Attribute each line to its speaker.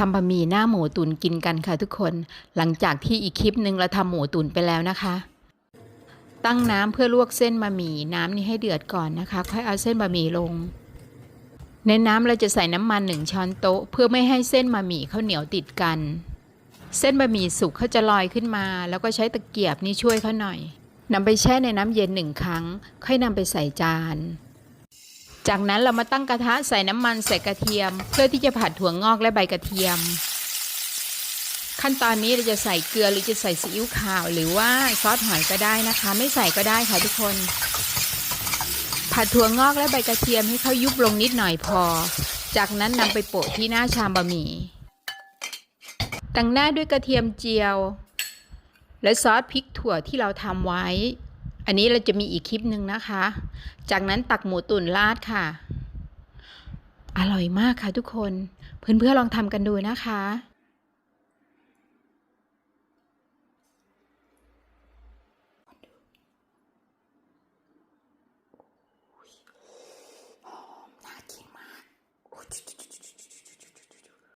Speaker 1: ทำบะหมี่หน้าหมูตุ๋นกินกันค่ะทุกคน หลังจากที่อีกคลิปหนึ่งเราทำหมูตุ๋นไปแล้วนะคะ ตั้งน้ำเพื่อลวกเส้นบะหมี่น้ำนี้ให้เดือดก่อนนะคะ ค่อยเอาเส้นบะหมี่ลง ในน้ำเราจะใส่น้ำมันหนึ่งช้อนโต๊ะ เพื่อไม่ให้เส้นบะหมี่ข้าวเหนียวติดกัน เส้นบะหมี่สุกเขาจะลอยขึ้นมา แล้วก็ใช้ตะเกียบนี่ช่วยเขาหน่อยนำไปแช่ในน้ำเย็นหนึ่งครั้ง ค่อยนำไปใส่จาน จากนั้นเรามาตั้งกระทะใส่น้ำมันใส่กระเทียม เพื่อที่จะผัดถั่วงอกและใบกระเทียม ขั้นตอนนี้เราจะใส่เกลือหรือจะใส่ซีอิ๊วขาว หรือว่าซอสหอยก็ได้นะคะ ไม่ใส่ก็ได้ค่ะทุกคน ผัดถั่วงอกและใบกระเทียมให้เขายุบลงนิดหน่อยพอ จากนั้นนำไปโปะที่หน้าชามบะหมี่แต่งหน้าด้วยกระเทียมเจียว และซอสพริกถั่วที่เราทำไว้ อันนี้เราจะมีอีกคลิปหนึ่งนะคะ จากนั้นตักหมูตุ๋นราดค่ะ อร่อยมากค่ะทุกคน เพื่อนๆลองทำกันดูนะคะ